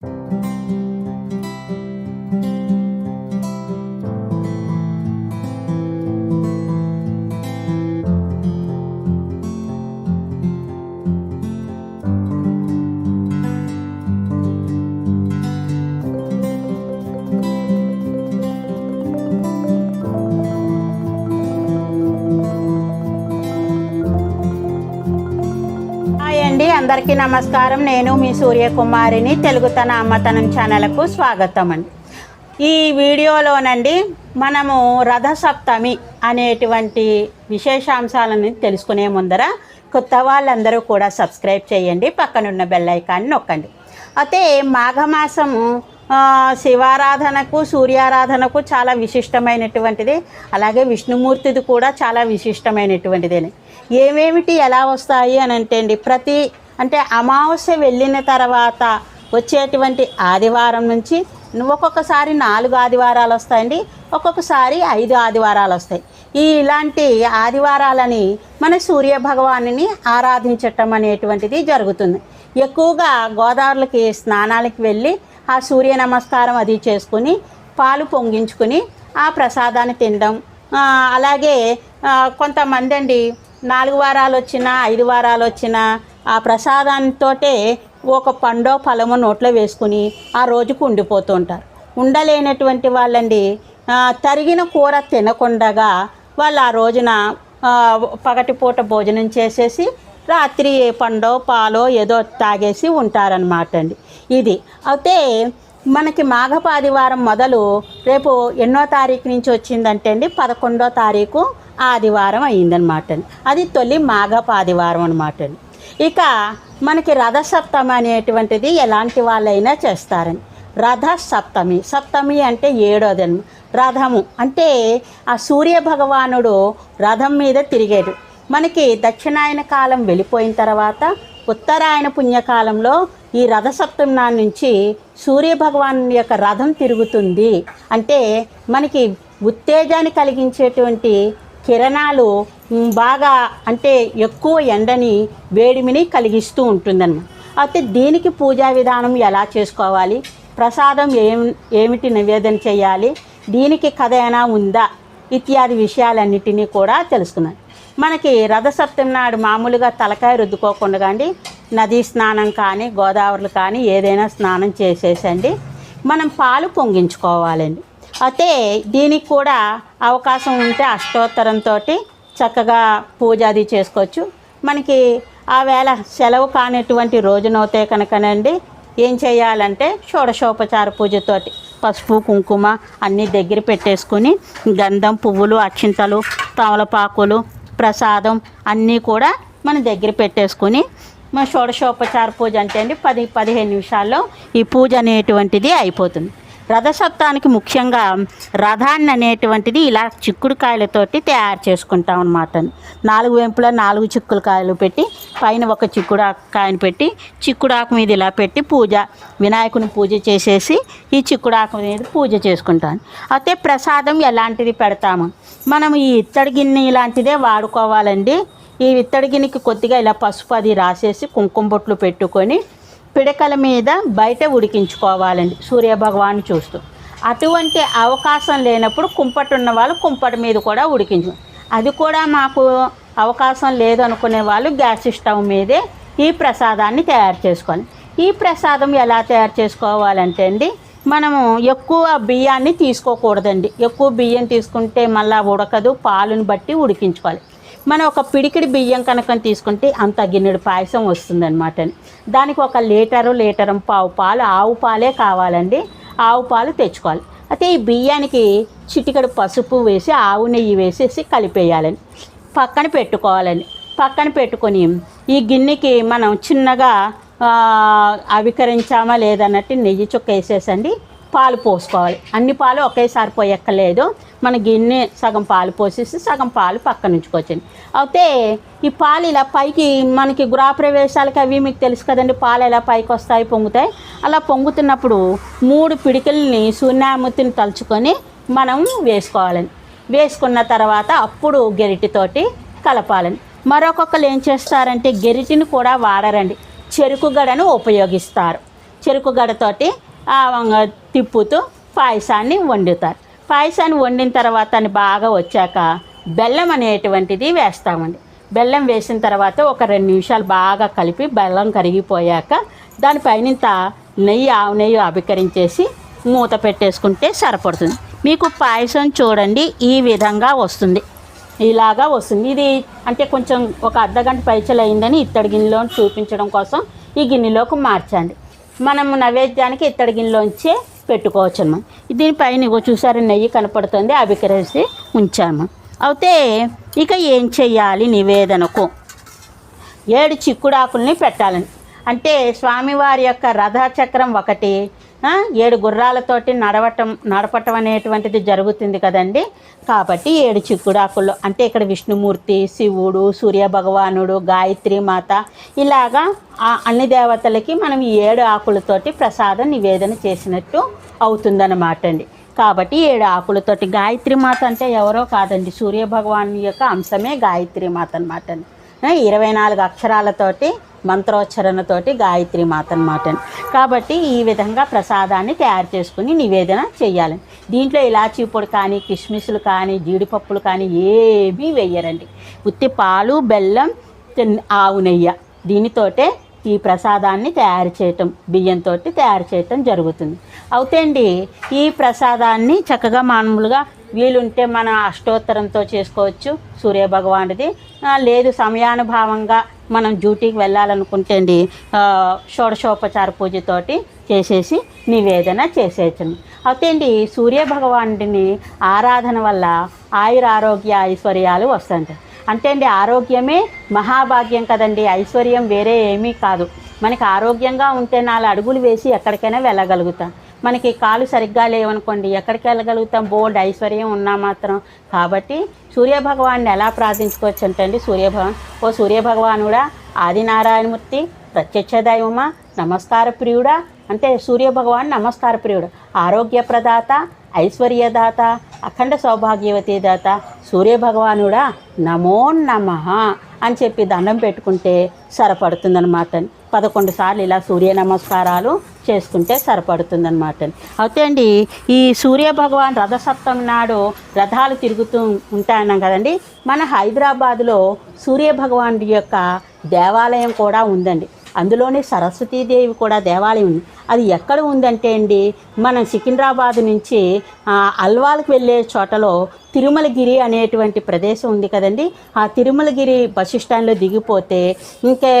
you అందరికీ నమస్కారం. నేను మీ సూర్యకుమారిని తెలుగు తన అమ్మతనం ఛానల్కు స్వాగతం అండి. ఈ వీడియోలోనండి మనము రథసప్తమి అనేటువంటి విశేషాంశాలను తెలుసుకునే ముందర కొత్త వాళ్ళందరూ కూడా సబ్స్క్రైబ్ చేయండి. పక్కనున్న బెల్లైకాన్ని నొక్కండి. అయితే మాఘమాసము శివారాధనకు సూర్యారాధనకు చాలా విశిష్టమైనటువంటిది. అలాగే విష్ణుమూర్తిది కూడా చాలా విశిష్టమైనటువంటిది ఏమేమిటి ఎలా వస్తాయి అని అంటే అండి ప్రతి అంటే అమావాస్య వెళ్ళిన తర్వాత వచ్చేటువంటి ఆదివారం నుంచి ఒక్కొక్కసారి నాలుగు ఆదివారాలు వస్తాయండి ఒక్కొక్కసారి ఐదు ఆదివారాలు వస్తాయి. ఈ ఇలాంటి ఆదివారాలని మన సూర్య భగవానుని ఆరాధించటం అనేటువంటిది జరుగుతుంది. ఎక్కువగా గోదావరికి స్నానాలకి వెళ్ళి ఆ సూర్య నమస్కారం అది చేసుకుని పాలు పొంగించుకుని ఆ ప్రసాదాన్ని తినడం అలాగే కొంతమంది అండి నాలుగు వారాలు వచ్చినా ఐదు వారాలు వచ్చినా ఆ ప్రసాదంతో ఒక పండో ఫలమో నోట్లో వేసుకుని ఆ రోజుకు ఉండిపోతూ ఉంటారు. ఉండలేనటువంటి వాళ్ళండి. తరిగిన కూర తినకుండగా వాళ్ళు ఆ రోజున పగటిపూట భోజనం చేసేసి రాత్రి ఏ పండో పాలో ఏదో తాగేసి ఉంటారనమాట అండి ఇది. అయితే మనకి మాఘపాదివారం మొదలు రేపు ఎన్నో తారీఖు నుంచి వచ్చిందంటే అండి పదకొండో తారీఖు ఆదివారం అయిందనమాట అండి అది తొలి మాఘపాదివారం అనమాట అండి ఇక మనకి రథసప్తమి అనేటువంటిది ఎలాంటి వాళ్ళైనా చేస్తారని. రథ సప్తమి సప్తమి అంటే ఏడోది రథము అంటే ఆ సూర్య భగవానుడు రథం మీద తిరిగాడు. మనకి దక్షిణాయన కాలం వెళ్ళిపోయిన తర్వాత ఉత్తరాయణ పుణ్యకాలంలో ఈ రథసప్తమి నా నుంచి సూర్య భగవాన్ యొక్క రథం తిరుగుతుంది. అంటే మనకి ఉత్తేజాన్ని కలిగించేటువంటి కిరణాలు బాగా అంటే ఎక్కువ ఎండని వేడిమిని కలిగిస్తూ ఉంటుందన్నమాట. అయితే దీనికి పూజా విధానం ఎలా చేసుకోవాలి? ప్రసాదం ఏం ఏమిటి నివేదన చేయాలి? దీనికి కథ అయినా ఉందా? ఇత్యాది విషయాలన్నిటినీ కూడా తెలుసుకున్నాను మనకి రథసప్తమి నాడు మామూలుగా తలకాయ రుద్దుకోకుండా అండి నదీ స్నానం కానీ గోదావరిలు కానీ ఏదైనా స్నానం చేసేసండి. మనం పాలు పొంగించుకోవాలండి. అయితే దీనికి కూడా అవకాశం ఉంటే అష్టోత్తరంతో చక్కగా పూజ అది చేసుకోవచ్చు. మనకి ఆ వేళ సెలవు కానిటువంటి రోజునవుతే కనుకనండి ఏం చేయాలంటే షోడశోపచార పూజతోటి పసుపు కుంకుమ అన్నీ దగ్గర పెట్టేసుకుని గంధం పువ్వులు అక్షింతలు తమలపాకులు ప్రసాదం అన్నీ కూడా మన దగ్గర పెట్టేసుకుని మన షోడశోపచార పూజ అంటే అండి పది పదిహేను నిమిషాల్లో ఈ పూజ అనేటువంటిది అయిపోతుంది. రథసప్తానికి ముఖ్యంగా రథాన్ని అనేటువంటిది ఇలా చిక్కుడు కాయలతోటి తయారు చేసుకుంటాం అనమాట నాలుగు వెంపులో నాలుగు చిక్కుడు కాయలు పెట్టి పైన ఒక చిక్కుడు కాయను పెట్టి చిక్కుడాకు మీద ఇలా పెట్టి పూజ వినాయకుని పూజ చేసేసి ఈ చిక్కుడాకు మీద పూజ చేసుకుంటాను అయితే ప్రసాదం ఎలాంటిది పెడతాము? మనం ఈ ఇత్తడి గిన్నె ఇలాంటిదే వాడుకోవాలండి. ఈ ఇత్తడి గిన్నెకి కొద్దిగా ఇలా పసుపు అది రాసేసి కుంకుమ బొట్లు పెట్టుకొని పిడకల మీద బయట ఉడికించుకోవాలండి సూర్యభగవాన్ని చూస్తూ. అటువంటి అవకాశం లేనప్పుడు కుంపటి ఉన్న వాళ్ళు కుంపటి మీద కూడా ఉడికించు. అది కూడా మాకు అవకాశం లేదనుకునే వాళ్ళు గ్యాస్ స్టవ్ మీదే ఈ ప్రసాదాన్ని తయారు చేసుకోవాలి. ఈ ప్రసాదం ఎలా తయారు చేసుకోవాలంటే అండి మనము ఎక్కువ బియ్యాన్ని తీసుకోకూడదండి. ఎక్కువ బియ్యం తీసుకుంటే మళ్ళీ ఉడకదు పాలుని బట్టి ఉడికించుకోవాలి. మనం ఒక పిడికిడి బియ్యం కనుక తీసుకుంటే అంత గిన్నెడు పాయసం వస్తుందన్నమాట దానికి ఒక లీటరు లీటరం పావు పాలు ఆవు పాలే కావాలండి. ఆవు పాలు తెచ్చుకోవాలి. అయితే ఈ బియ్యానికి చిటికడు పసుపు వేసి ఆవు నెయ్యి వేసేసి కలిపేయాలని. పక్కన పెట్టుకోవాలని. పక్కన పెట్టుకొని ఈ గిన్నెకి మనం చిన్నగా అవికరించామా లేదన్నట్టు నెయ్యి చుక్క వేసేసండి. పాలు పోసుకోవాలి. అన్ని పాలు ఒకేసారి పోయక్కలేదు మన గిన్నె సగం పాలు పోసేసి సగం పాలు పక్కన ఉంచుకోవచ్చండి. అయితే ఈ పాలు ఇలా పైకి మనకి గృహప్రవేశాలకి అవి మీకు తెలుసు కదండి పాలు ఎలా పైకి వస్తాయి పొంగుతాయి? అలా పొంగుతున్నప్పుడు మూడు పిడికిల్ని సూర్యమూర్తిని తలుచుకొని మనం వేసుకోవాలండి. వేసుకున్న తర్వాత అప్పుడు గెరిటితోటి కలపాలండి. మరొకళ్ళు ఏం చేస్తారంటే గెరిటిని కూడా వాడరండి. చెరుకు గడను ఉపయోగిస్తారు. చెరుకు గడతోటి తిప్పుతూ పాయసాన్ని వండుతారు. పాయసాన్ని వండిన తర్వాత అని బాగా వచ్చాక బెల్లం అనేటువంటిది వేస్తామండి. బెల్లం వేసిన తర్వాత ఒక రెండు నిమిషాలు బాగా కలిపి బెల్లం కరిగిపోయాక దానిపైనంత నెయ్యి ఆవు నెయ్యి అభికరించేసి మూత పెట్టేసుకుంటే సరిపడుతుంది. మీకు పాయసం చూడండి ఈ విధంగా వస్తుంది. ఇలాగా వస్తుంది. ఇది అంటే కొంచెం ఒక అర్ధగంట పైచలు అయిందని ఇత్తడి గిన్నెలో చూపించడం కోసం ఈ గిన్నెలోకి మార్చండి. మనము నైవేద్యానికి ఇత్తడి గిన్నెలోంచే పెట్టుకోవచ్చు అన్నమాట దీనిపైన ఇగో చూసారు నెయ్యి కనపడుతుంది అభికరేసి ఉంచాము. అయితే ఇక ఏం చెయ్యాలి నివేదనకు? ఏడు చిక్కుడాకుల్ని పెట్టాలని. అంటే స్వామివారి యొక్క రథచక్రం ఒకటి ఏడు గుర్రాలతోటి నడవటం నడపటం అనేటువంటిది జరుగుతుంది కదండి. కాబట్టి ఏడు చిక్కుడాకులు అంటే ఇక్కడ విష్ణుమూర్తి శివుడు సూర్య భగవానుడు గాయత్రి మాత ఇలాగా ఆ అన్ని దేవతలకి మనం ఈ ఏడు ఆకులతోటి ప్రసాదం నివేదన చేసినట్టు అవుతుందన్నమాట అండి. కాబట్టి ఏడు ఆకులతోటి గాయత్రి మాత అంటే ఎవరో కాదండి. సూర్య భగవాన్ యొక్క అంశమే గాయత్రి మాత అనమాట అండి ఇరవై నాలుగు అక్షరాలతోటి మంత్రోచ్చరణతోటి గాయత్రి మాత అనమాట కాబట్టి ఈ విధంగా ప్రసాదాన్ని తయారు చేసుకుని నివేదన చేయాలి దీంట్లో ఇలాచీ పొడి కానీ కిస్మిస్లు కానీ జీడిపప్పులు కానీ ఏమీ వేయరండి ఉత్తి పాలు బెల్లం తిన్- ఆవు నెయ్యి. దీనితోటే ఈ ప్రసాదాన్ని తయారు చేయటం బియ్యంతో తయారు చేయటం జరుగుతుంది. అవుతండి ఈ ప్రసాదాన్ని చక్కగా మామూలుగా వీలుంటే మన అష్టోత్తరంతో చేసుకోవచ్చు. సూర్యభగవానుడిది. లేదు సమయానుభావంగా మనం డ్యూటీకి వెళ్ళాలనుకుంటే అండి షోడశోపచార పూజతోటి చేసేసి నివేదన చేసేయచ్చు అయితే అండి సూర్యభగవానుడిని ఆరాధన వల్ల ఆయుర ఆరోగ్య ఐశ్వర్యాలు వస్తాయి అంటే అండి ఆరోగ్యమే మహాభాగ్యం కదండి ఐశ్వర్యం వేరే ఏమీ కాదు. మనకి ఆరోగ్యంగా ఉంటే నాలుగు అడుగులు వేసి ఎక్కడికైనా వెళ్ళగలుగుతాం. మనకి కాలు సరిగ్గా లేవనుకోండి ఎక్కడికి వెళ్ళగలుగుతాం? బోల్డ్ ఐశ్వర్యం ఉన్నా మాత్రం. కాబట్టి సూర్యభగవాన్ని ఎలా ప్రార్థించుకోవచ్చు అంటే సూర్యభగవాన్ ఓ సూర్యభగవానుడా ఆదినారాయణమూర్తి ప్రత్యక్ష దైవమా నమస్కార ప్రియుడా? అంటే సూర్యభగవాన్ నమస్కార ప్రియుడు. ఆరోగ్య ప్రదాత ఐశ్వర్యదాత అఖండ సౌభాగ్యవతి దాత సూర్యభగవానుడా నమో నమ. అని చెప్పి దండం పెట్టుకుంటే సరిపడుతుందన్నమాట. పదకొండు సార్లు ఇలా సూర్య నమస్కారాలు చేసుకుంటే సరిపడుతుందనమాట అయితే అండి ఈ సూర్య భగవాన్ రథసప్తమి నాడు రథాలు తిరుగుతూ ఉంటాయన్నాం కదండి. మన హైదరాబాదులో సూర్య భగవాన్ యొక్క దేవాలయం కూడా ఉందండి. అందులోనే సరస్వతీదేవి కూడా దేవాలయం ఉంది. అది ఎక్కడ ఉందంటే అండి మనం సికింద్రాబాద్ నుంచి అల్వాల్కి వెళ్ళే చోటలో తిరుమలగిరి అనేటువంటి ప్రదేశం ఉంది కదండి. ఆ తిరుమలగిరి బస్ స్టాండ్లో దిగిపోతే ఇంకే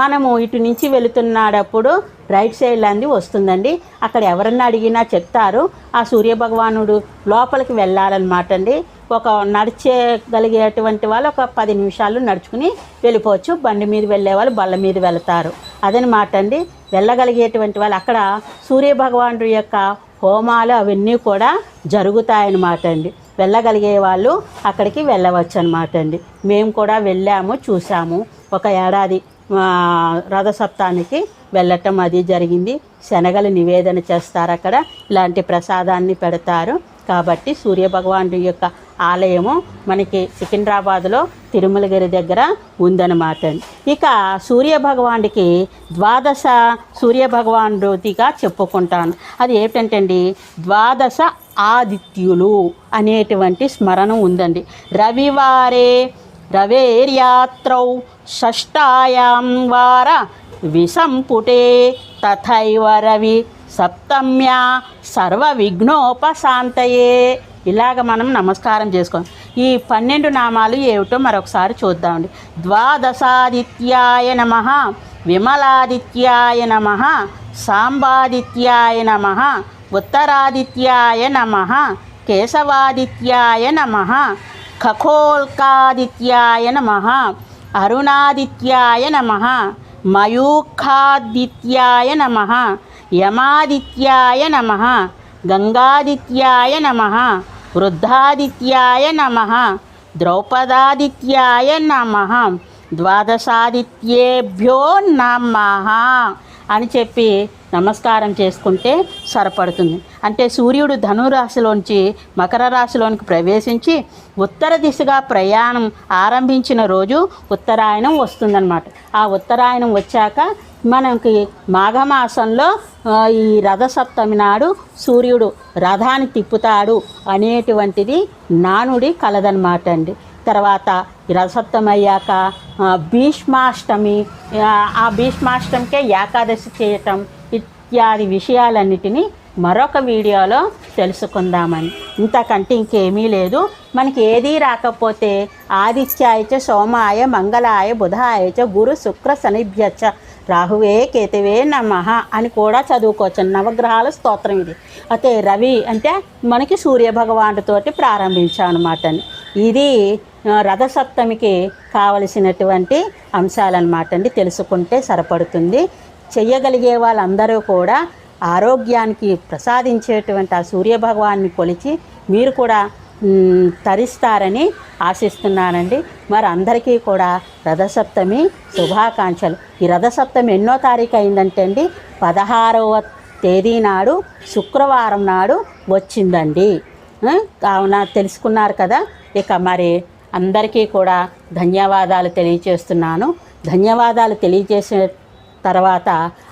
మనము ఇటు నుంచి వెళుతున్నప్పుడు రైట్ సైడ్ అంది వస్తుందండి. అక్కడ ఎవరన్నా అడిగినా చెప్తారు. ఆ సూర్యభగవానుడు లోపలికి వెళ్ళాలన్నమాట అండి ఒక నడిచేగలిగేటువంటి వాళ్ళు ఒక పది నిమిషాలు నడుచుకుని వెళ్ళిపోవచ్చు. బండి మీద వెళ్ళే వాళ్ళు బళ్ళ మీద వెళతారు. అదనమాట అండి వెళ్ళగలిగేటువంటి వాళ్ళు అక్కడ సూర్యభగవానుడు యొక్క హోమాలు అవన్నీ కూడా జరుగుతాయన్నమాట అండి వెళ్ళగలిగే వాళ్ళు అక్కడికి వెళ్ళవచ్చు అనమాట అండి. మేము కూడా వెళ్ళాము చూసాము. ఒక ఏడాది రథ రథసప్తానికి వెళ్ళటం అది జరిగింది. శనగలు నివేదన చేస్తారు అక్కడ. ఇలాంటి ప్రసాదాన్ని పెడతారు. కాబట్టి సూర్యభగవానుడి యొక్క ఆలయము మనకి సికింద్రాబాద్లో తిరుమలగిరి దగ్గర ఉందన్నమాట. ఇక సూర్యభగవానుడికి ద్వాదశ సూర్యభగవానుడిగా చెప్పుకుంటాను. అది ఏంటంటే అండి ద్వాదశ ఆదిత్యులు అనేటువంటి స్మరణ ఉందండి. రవివారే రవేర్యాత్రౌ షష్టాయాం వార విసంపుటే తథైవ రవి సప్తమ్యా సర్వ విఘ్నోపశాంతయే ఇలాగ మనం నమస్కారం చేసుకోం ఈ పన్నెండు నామాలు ఏమిటో మరొకసారి చూద్దామండి. ద్వాదశాదిత్యాయ నమ విమలాదిత్యాయ నమ సాంబాదిత్యాయ నమ ఉత్తరాదిత్యాయ నమ కేశవాదిత్యాయ నమ ఖఖోల్కాదిత్యాయ నమ అరుణాదిత్యాయ నమ మయూఖాదిత్యాయ నమ యమాదిత్యాయ నమ గంగాదిత్యాయ నమ వృద్ధాదిత్యాయ నమ ద్రౌపదాదిత్యాయ నమ ద్వాదశాదిత్యేభ్యో నమ అని చెప్పి నమస్కారం చేసుకుంటే సరిపడుతుంది. అంటే సూర్యుడు ధనురాశిలోంచి మకర రాశిలోనికి ప్రవేశించి ఉత్తర దిశగా ప్రయాణం ఆరంభించిన రోజు ఉత్తరాయణం వస్తుందన్నమాట. ఆ ఉత్తరాయణం వచ్చాక మనకి మాఘమాసంలో ఈ రథసప్తమి నాడు సూర్యుడు రథాన్ని తిప్పుతాడు అనేటువంటిది నానుడి కలదనమాట అండి. తర్వాత రథసప్తమి అయ్యాక భీష్మాష్టమి ఆ, ఆ భీష్మాష్టమికే ఏకాదశి చేయటం ఇత్యాది విషయాలన్నిటినీ మరొక వీడియోలో తెలుసుకుందామని. ఇంతకంటే ఇంకేమీ లేదు. మనకి ఏదీ రాకపోతే ఆదిత్యాయచ సోమాయ మంగళాయ బుధాయచ గురు శుక్ర శనిభ్యచ రాహువే కేతువే నమః అని కూడా చదువుకోవచ్చు. నవగ్రహాల స్తోత్రం ఇది. అయితే రవి అంటే మనకి సూర్యభగవానుడితోటి ప్రారంభించాం అనమాట అని. ఇది రథసప్తమికి కావలసినటువంటి అంశాలన్నమాట అండి. తెలుసుకుంటే సరిపడుతుంది. చెయ్యగలిగే వాళ్ళందరూ కూడా ఆరోగ్యానికి ప్రసాదించేటువంటి ఆ సూర్యభగవాన్ని కొలిచి మీరు కూడా తరిస్తారని ఆశిస్తున్నానండి. మరి అందరికీ కూడా రథసప్తమి శుభాకాంక్షలు. ఈ రథసప్తమి ఎన్నో తారీఖు అయిందంటే అండి పదహారవ తేదీ నాడు శుక్రవారం నాడు వచ్చిందండి. కావున తెలుసుకున్నారు కదా. ఇక మరి అందరికీ కూడా ధన్యవాదాలు తెలియజేస్తున్నాను ధన్యవాదాలు తెలియజేసిన తర్వాత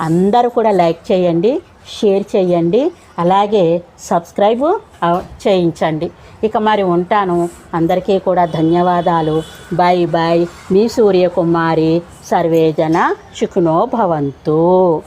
అందరూ కూడా లైక్ చేయండి. షేర్ చేయండి. అలాగే సబ్స్క్రైబ్ చేయించండి. ఇక మరి ఉంటాను. అందరికీ కూడా ధన్యవాదాలు. బాయ్ బాయ్ మీ సూర్యకుమారి సర్వేజన శుకునో భవంతు.